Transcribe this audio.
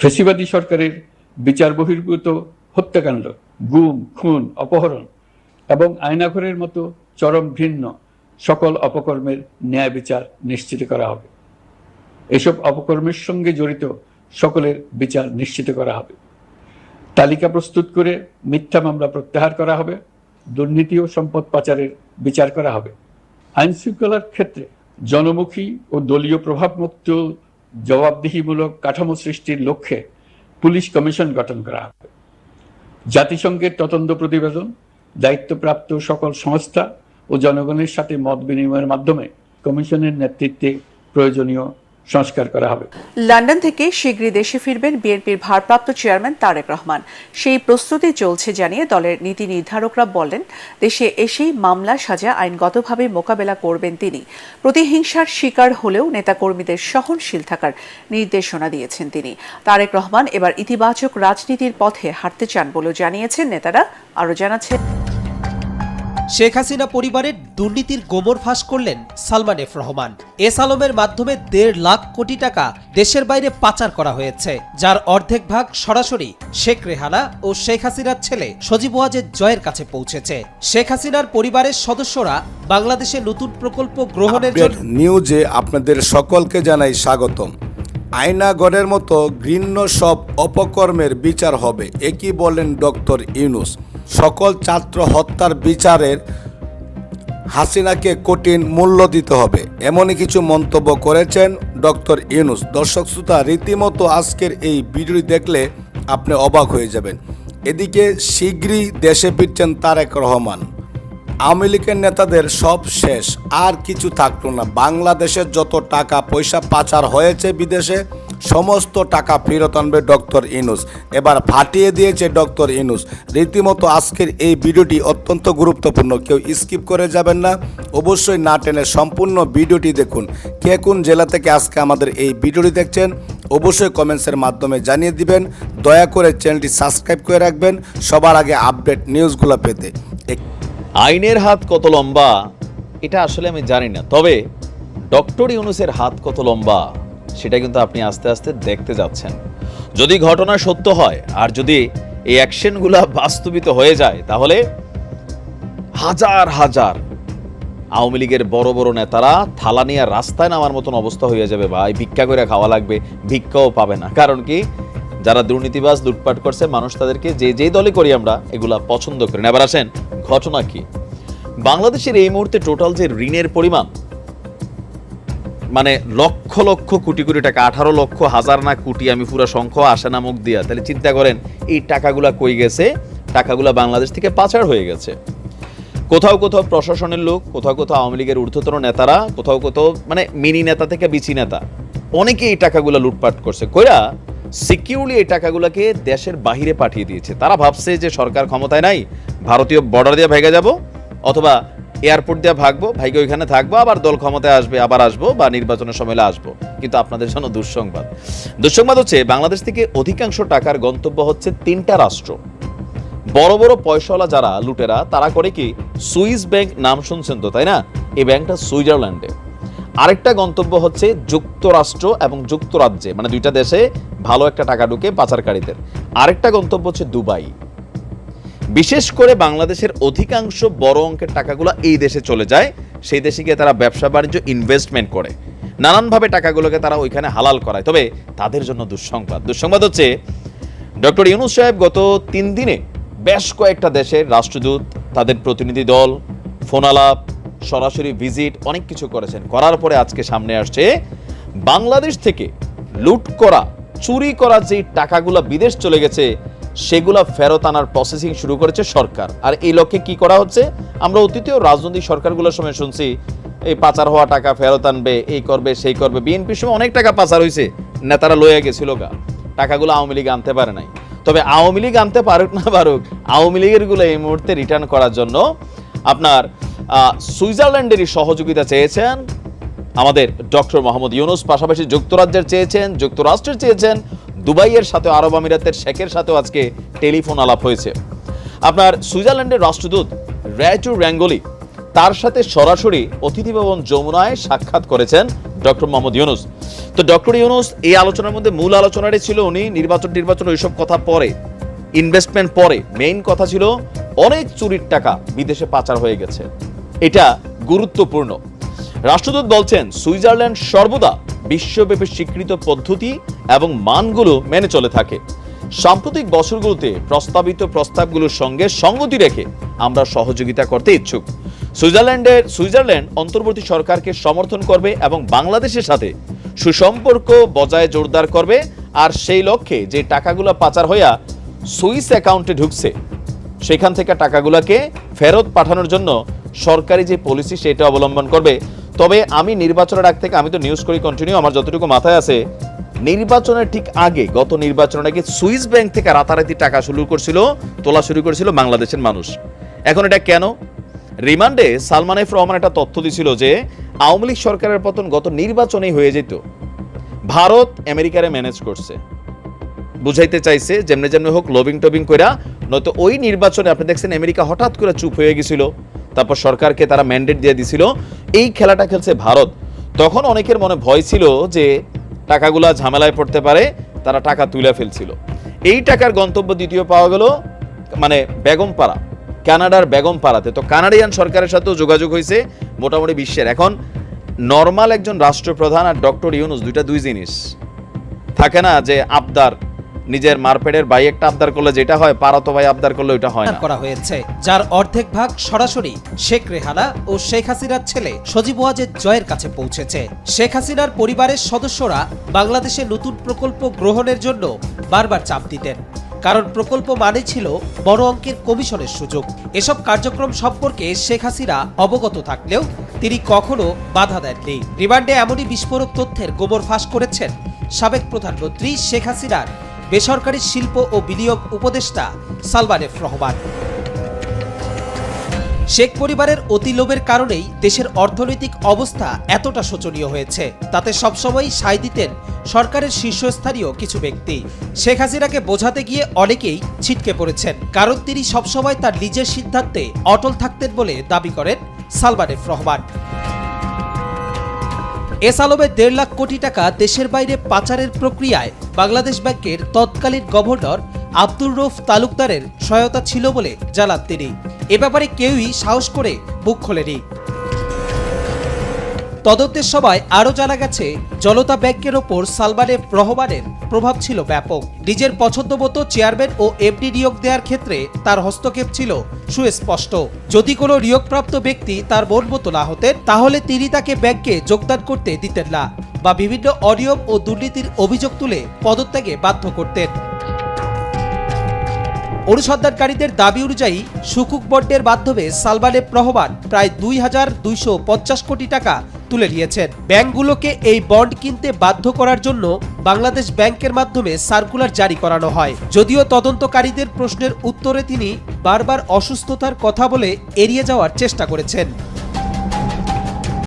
ফেসিবাদী সরকারের বিচার বহির্ভূত হত্যাকাণ্ড, গুম, খুন, অপহরণ এবং আয়নাঘরের মতো চরম ভিন্ন সকল অপকর্মের ন্যায় বিচার নিশ্চিত করা হবে। এসব অপকর্মের সঙ্গে জড়িত সকলের বিচার নিশ্চিত করা হবে। তালিকা প্রস্তুত করে মিথ্যা মামলা প্রত্যাহার করা হবে। দুর্নীতি ও সম্পদ পাচারের বিচার করা হবে। আইন শৃঙ্খলার ক্ষেত্রে জনমুখী ও দলীয় প্রভাবমুক্ত জবাবদিহিমূলক কাঠামো সৃষ্টির লক্ষ্যে পুলিশ কমিশন গঠন করা হবে। জাতিসংঘের তদন্ত প্রতিবেদন, দায়িত্বপ্রাপ্ত সকল সংস্থা ও জনগণের সাথে মত বিনিময়ের মাধ্যমে কমিশনের নেতৃত্বে প্রয়োজনীয় সংস্কার করা হবে। লন্ডন থেকে শীঘ্রই দেশে ফিরবেন বিএনপির ভারপ্রাপ্ত চেয়ারম্যান তারেক রহমান। সেই প্রস্তুতি চলছে জানিয়ে দলের নীতি নির্ধারকরা বলেন, দেশে এসেই মামলা, সাজা আইনগতভাবে মোকাবেলা করবেন তিনি। প্রতিহিংসার শিকার হলেও নেতাকর্মীদের সহনশীল থাকার নির্দেশনা দিয়েছেন তিনি। তারেক রহমান এবার ইতিবাচক রাজনীতির পথে হাঁটতে চান বলেও জানিয়েছেন নেতারা। আরও জানাচ্ছেন শেখ হাসিনা পরিবারের দুর্নীতির গোমর ফাঁস করলেন সালমান এফ রহমান। এস আলমের মাধ্যমে দেড় লাখ কোটি টাকা দেশের বাইরে পাচার করা হয়েছে যার অর্ধেক ভাগ সরাসরি শেখ রেহানা ও শেখ হাসিনার ছেলে সজীব ওয়াজেদ জয়ের কাছে পৌঁছেছে। শেখ হাসিনার পরিবারের সদস্যরা বাংলাদেশে নতুন প্রকল্প গ্রহণের জন্য নিউজে আপনাদের সকলকে জানাই স্বাগতম। আয়নাগড়ের মতো ঘৃণ্য সব অপকর্মের বিচার হবে একই বলেন ডক্টর ইউনুস? সকল ছাত্র হত্যার বিচারের হাসিনাকে কঠিন মূল্য দিতে হবে। এমনই কিছু মন্তব্য করেছেন ডক্টর ইউনুস। দর্শক শ্রোতা, রীতিমতো আজকের এই ভিডিওটি দেখলে আপনি অবাক হয়ে যাবেন। এদিকে শীঘ্রই দেশে ফিরছেন তারেক রহমান। আওয়ামী লীগের নেতাদের সব শেষ। আর কিছু থাকল না। বাংলাদেশের যত টাকা পয়সা পাচার হয়েছে বিদেশে সমস্ত টাকা ফেরত আনবে ডক্টর ইনুস। এবার ফাটিয়ে দিয়েছে ডক্টর ইনুস। রীতিমতো আজকের এই ভিডিওটি অত্যন্ত গুরুত্বপূর্ণ। কেউ স্কিপ করে যাবেন না। অবশ্যই না টেনে সম্পূর্ণ ভিডিওটি দেখুন। কে কোন জেলা থেকে আজকে আমাদের এই ভিডিওটি দেখছেন, অবশ্যই কমেন্টসের মাধ্যমে জানিয়ে দিবেন। দয়া করে চ্যানেলটি সাবস্ক্রাইব করে রাখবেন। সবার আগে আপডেট নিউজগুলো পেতে। আইনের হাত কত লম্বা? এটা আসলে আমি জানি না। তবে ডক্টর ইউনুসের হাত কত লম্বা? সেটা কিন্তু আপনি আস্তে আস্তে দেখতে যাচ্ছেন। যদি ঘটনা সত্য হয়, আর যদি এই অ্যাকশনগুলা বাস্তবিত হয়ে যায়, তাহলে হাজার হাজার আওয়ামী লীগের বড় বড় নেতারা থালা নিয়ে রাস্তায় নামার মতন অবস্থা হয়ে যাবে, ভাই। ভিক্ষা করে খাওয়া লাগবে, ভিক্ষাও পাবে না। কারণ কি? যারা দুর্নীতিবাজ, লুটপাট করছে, মানুষ তাদেরকে যে যেই দলে করি আমরা, এগুলা পছন্দ করি না। এবার আসেন, ঘটনা কি? বাংলাদেশের এই মুহূর্তে টোটাল যে ঋণের পরিমাণ মানে লক্ষ লক্ষ কোটি কোটি টাকা, আঠারো লক্ষ, হাজার না কোটি আমি পুরো সংখ্যা আসে না মুখ দিয়া। তাহলে চিন্তা করেন, এই টাকাগুলা কই গেছে? টাকাগুলা বাংলাদেশ থেকে পাচার হয়ে গেছে। কোথাও কোথাও প্রশাসনের লোক, কোথাও কোথাও আওয়ামী লীগের ঊর্ধ্বতন নেতারা, কোথাও কোথাও মানে মিনি নেতা থেকে বিচি নেতা, অনেকে এই টাকাগুলো লুটপাট করছে। কইরা সিকিউরলি এই টাকাগুলোকে দেশের বাহিরে পাঠিয়ে দিয়েছে। তারা ভাবছে যে সরকার ক্ষমতায় নাই, ভারতীয় বর্ডার দিয়ে ভেগে যাব, অথবা এয়ারপোর্ট দিয়ে ভাগবো, ভাইকে ওইখানে থাকব, আবার দল ক্ষমতায় আসবে, আবার আসব বা নির্বাচনের সময় আসব। কিন্তু আপনাদের জন্য দুঃসংবাদ। দুঃসংবাদ হচ্ছে, বাংলাদেশ থেকে অধিকাংশ টাকার গন্তব্য হচ্ছে তিনটা রাষ্ট্র। বড় বড় পয়সাওয়ালা যারা, লুটেরা, তারা করে কি, সুইস ব্যাংক নাম শুনছেন তো, তাই না? এই ব্যাংকটা সুইজারল্যান্ডে। আরেকটা গন্তব্য হচ্ছে যুক্তরাষ্ট্র এবং যুক্তরাজ্যে মানে দুইটা দেশে ভালো একটা টাকা ঢুকে পাচারকারীদের। আরেকটা গন্তব্য হচ্ছে দুবাই। বিশেষ করে বাংলাদেশের অধিকাংশ বড় অঙ্কের টাকাগুলো এই দেশে চলে যায়। সেই দেশে গিয়ে তারা ব্যবসা বাণিজ্য ইনভেস্টমেন্ট করে। নানানভাবে টাকাগুলোকে তারা ওইখানে হালাল করায়। তবে তাদের জন্য দুঃসংবাদ। দুঃসংবাদ হচ্ছে, ডক্টর ইউনুস সাহেব গত তিন দিনে বেশ কয়েকটা দেশের রাষ্ট্রদূত, তাদের প্রতিনিধি দল ফোন আলাপ সরাসরি ভিজিট, অনেক কিছু করেছেন। করার পরে আজকে সামনে আসছে, বাংলাদেশ থেকে লুট করা, চুরি করা যে টাকাগুলো বিদেশ চলে গেছে সেগুলা ফেরত আনার প্রসেসিং শুরু করেছে সরকার। আর এই লক্ষ্যে কি করা হচ্ছে? আমরা অতীতেও রাজনৈতিক সরকারগুলোর সময় শুনছি, এই পাচার হওয়া টাকা ফেরত আনবে, এই করবে, সেই করবে। বিএনপির সময় অনেক টাকা পাচার হয়েছে, নেতারা লইয়া গেছিল গা। টাকাগুলো আওয়ামী লীগ আনতে পারে নাই। তবে আওয়ামী লীগ আনতে পারুক না পারুক, আওয়ামী লীগেরগুলো এই মুহূর্তে রিটার্ন করার জন্য আপনার সুইজারল্যান্ডেরই সহযোগিতা চেয়েছেন আমাদের ডক্টর মোহাম্মদ ইউনুস, পাশাপাশি যুক্তরাজ্যের চেয়েছেন, যুক্তরাষ্ট্রের চেয়েছেন দুবাইয়ের সাথে আরব আমিরাতের শেখের সাথেও আজকে টেলিফোন আলাপ হয়েছে। আপনার সুইজারল্যান্ডের রাষ্ট্রদূত র্যাচু র্যাঙ্গলি তার সাথে সরাসরি অতিথি ভবন যমুনায় সাক্ষাৎ করেছেন ডক্টর মোহাম্মদ ইউনুস। তো ডক্টর ইউনুস, এই আলোচনার মধ্যে মূল আলোচনাটি ছিল উনি নির্বাচন নির্বাচন ওইসব কথা পরে ইনভেস্টমেন্ট পরে মেইন কথা ছিল অনেক চুরির টাকা বিদেশে পাচার হয়ে গেছে। এটা গুরুত্বপূর্ণ। রাষ্ট্রদূত বলছেন, সুইজারল্যান্ড সর্বদা বিশ্বব্যাপী স্বীকৃত পদ্ধতি এবং মানগুলো মেনে চলে থাকে। সাম্প্রতিক বছরগুলোতে প্রস্তাবিত প্রস্তাবগুলোর সঙ্গে সঙ্গতি রেখে আমরা সহযোগিতা করতে ইচ্ছুক। সুইজারল্যান্ডের, সুইজারল্যান্ড অন্তর্বর্তী সরকারকে সমর্থন করবে এবং বাংলাদেশের সাথে সুসম্পর্ক বজায় জোরদার করবে আর সেই লক্ষ্যে যে টাকাগুলো পাচার হইয়া সুইস অ্যাকাউন্টে ঢুকছে, সেখান থেকে টাকাগুলোকে ফেরত পাঠানোর জন্য সরকারি যে পলিসি, সেটা অবলম্বন করবে তবে আমি নির্বাচনের আগ থেকে আমি তো নিউজ করি কন্টিনিউ আমার যতটুকু মাথায় আছে, নির্বাচনের ঠিক আগে, গত নির্বাচনের আগে সুইস ব্যাংক থেকে রাতারাতি টাকা শুরু করছিল, তোলা শুরু করেছিল বাংলাদেশের মানুষ। এখন এটা কেন? রিমান্ডে সালমান এফ রহমান একটা তথ্য দিছিল যে, আওয়ামী লীগ সরকারের পতন গত নির্বাচনেই হয়ে যেত। ভারত আমেরিকারে ম্যানেজ করছে। বুঝাইতে চাইছে, যেমনি যেমনি হোক লবিং টবিং কইরা, নয়তো ওই নির্বাচনে আপনি দেখছেন আমেরিকা হঠাৎ করে চুপ হয়ে গেছিল। তারপর সরকারকে তারা ম্যান্ডেট দিয়ে দিছিল। এই খেলাটা খেলছে ভারত। তখন অনেকের মনে ভয় ছিল যে টাকাগুলা ঝামেলায় পড়তে পারে, তারা টাকা তুলে ফেলছিল। এই টাকার গন্তব্য দ্বিতীয় পাওয়া গেল মানে বেগমপাড়া, কানাডার বেগমপাড়াতে। তো কানাডিয়ান সরকারের সাথেও যোগাযোগ হয়েছে, মোটামুটি বিশ্বের। এখন নর্মাল একজন রাষ্ট্রপ্রধান আর ডক্টর ইউনুস দুইটা দুই জিনিস। থাকে না যে আবদার নিজের মারপেটের ভাই একটা আবদার করলে যেটা হয়, পারাতো ভাই আবদার করলে ওইটা হয় না। করা হয়েছে, যার অর্ধেক ভাগ সরাসরি শেখ রেহানা ও শেখ হাসিনার ছেলে সজীব ওয়াজেদ জয়ের কাছে পৌঁছেছে। শেখ হাসিনার পরিবারের সদস্যরা বাংলাদেশে নতুন প্রকল্প গ্রহণের জন্য বারবার চাপ দিতেন। কারণ প্রকল্প মানে ছিল বড় অঙ্কের কমিশনের সুযোগ। এসব কার্যক্রম সম্পর্কে শেখ হাসিনা অবগত থাকলেও তিনি কখনো বাধা দেননি। রিমান্ডে এমনই বিস্ফোরক তথ্যের গোবর ফাঁস করেছেন সাবেক প্রধানমন্ত্রী শেখ হাসিনার বেসরকারি শিল্প ও বিনিয়োগ উপদেষ্টা সালমান এফ রহমান। শেখ পরিবারের অতি লোভের কারণেই দেশের অর্থনৈতিক অবস্থা এতটা শোচনীয় হয়েছে। তাতে সবসময়ই সায় দিতেন সরকারের শীর্ষস্থানীয় কিছু ব্যক্তি। শেখ হাসিনাকে বোঝাতে গিয়ে অনেকেই ছিটকে পড়েছেন, কারণ তিনি সবসময় তার নিজের সিদ্ধান্তে অটল থাকতেন বলে দাবি করেন সালমান এফ রহমান। এস আলমে দেড় লাখ কোটি টাকা দেশের বাইরে পাচারের প্রক্রিয়ায় বাংলাদেশ ব্যাংকের তৎকালীন গভর্নর আব্দুর রৌফ তালুকদারের সহায়তা ছিল বলে জানান তিনি। এ ব্যাপারে কেউই সাহস করে মুখ খোলেনি। তদন্তের সময় আরও জানা গেছে জনতা ব্যাংকের ওপর সালমানের রহমানের প্রভাব ছিল ব্যাপক। নিজের পছন্দ মতো চেয়ারম্যান ও এমডি নিয়োগ দেওয়ার ক্ষেত্রে তার হস্তক্ষেপ ছিল সুস্পষ্ট। যদি কোনো নিয়োগপ্রাপ্ত ব্যক্তি তার মন মতো না হতেন, তাহলে তিনি তাকে ব্যাংকে যোগদান করতে দিতেন না বা বিভিন্ন অনিয়ম ও দুর্নীতির অভিযোগ তুলে পদত্যাগে বাধ্য করতেন। অনুসন্ধানকারীদের দাবি অনুযায়ী, সুকুক বন্ডের মাধ্যমে সালমানের রহমান প্রায় দুই হাজার দুইশো পঞ্চাশ কোটি টাকা তুলে নিয়েছেন। ব্যাংকগুলোকে এই বন্ড কিনতে বাধ্য করার জন্য বাংলাদেশ ব্যাংকের মাধ্যমে সার্কুলার জারি করানো হয়। যদিও তদন্তকারীদের প্রশ্নের উত্তরে তিনি বারবার অসুস্থতার কথা বলে এড়িয়ে যাওয়ার চেষ্টা করেছেন।